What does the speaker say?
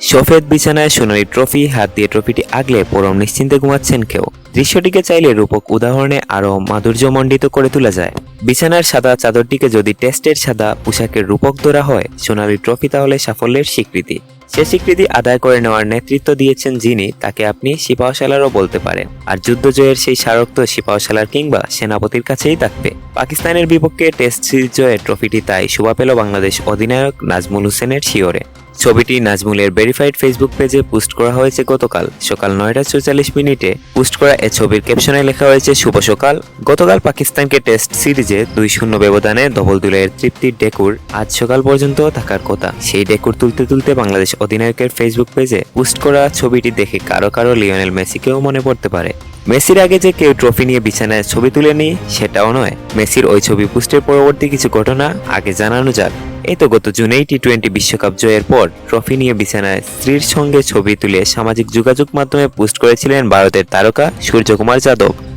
সফেদ বিছানায় সোনালি ট্রফি, হাত দিয়ে ট্রফিটি আগলে পরম নিশ্চিন্তে ঘুমাচ্ছেন কেউ। দৃশ্যটিকে চাইলে রূপক উদাহরণে আরও মাধুর্যমণ্ডিত করে তোলা যায়। বিছানার সাদা চাদরটিকে যদি টেস্টের সাদা পোশাকের রূপক ধরা হয়, সোনালি ট্রফি তাহলে সাফল্যের স্বীকৃতি। সে স্বীকৃতি আদায় করে নেওয়ার নেতৃত্ব দিয়েছেন যিনি, তাকে আপনি সিপাহশালারও বলতে পারেন। আর যুদ্ধ জয়ের সেই স্মারক তো সিপাহশালার কিংবা সেনাপতির কাছেই থাকবে। পাকিস্তানের বিপক্ষে টেস্ট সিরিজ জয়ের ট্রফিটি তাই শোভা পেল বাংলাদেশ অধিনায়ক নাজমুল হোসেনের শিওরে। ছবিটি নাজমুলের ভেরিফাইড ফেসবুক পেজে পোস্ট করা হয়েছে গতকাল। সকাল নয়টা চৌচল্লিশ মিনিটে পোস্ট করা এ ছবির ক্যাপশনে লেখা হয়েছে, শুভ সকাল। গতকাল পাকিস্তানকে টেস্ট সিরিজে দুই শূন্য ব্যবধানে ডবল দুলের তৃপ্তির ডেকুর আজ সকাল পর্যন্ত থাকার কথা। সেই ডেকুর তুলতে তুলতে বাংলাদেশ অধিনায়কের ফেসবুক পেজে পোস্ট করা ছবিটি দেখে কারও কারও লিওনেল মেসিকেও মনে পড়তে পারে। মেসির আগে যে কেউ ট্রফি নিয়ে বিছানায় ছবি তুলেনি, সেটাও নয়। মেসির ওই ছবি পোস্টের পরবর্তী কিছু ঘটনা আগে জানানো যাক। এই তো গত জুনেই টি টোয়েন্টি বিশ্বকাপ জয়ের পর ট্রফি নিয়ে বিছানায় স্ত্রীর সঙ্গে ছবি তুলে সামাজিক যোগাযোগ মাধ্যমে পোস্ট করেছিলেন ভারতের তারকা সূর্যকুমার যাদব।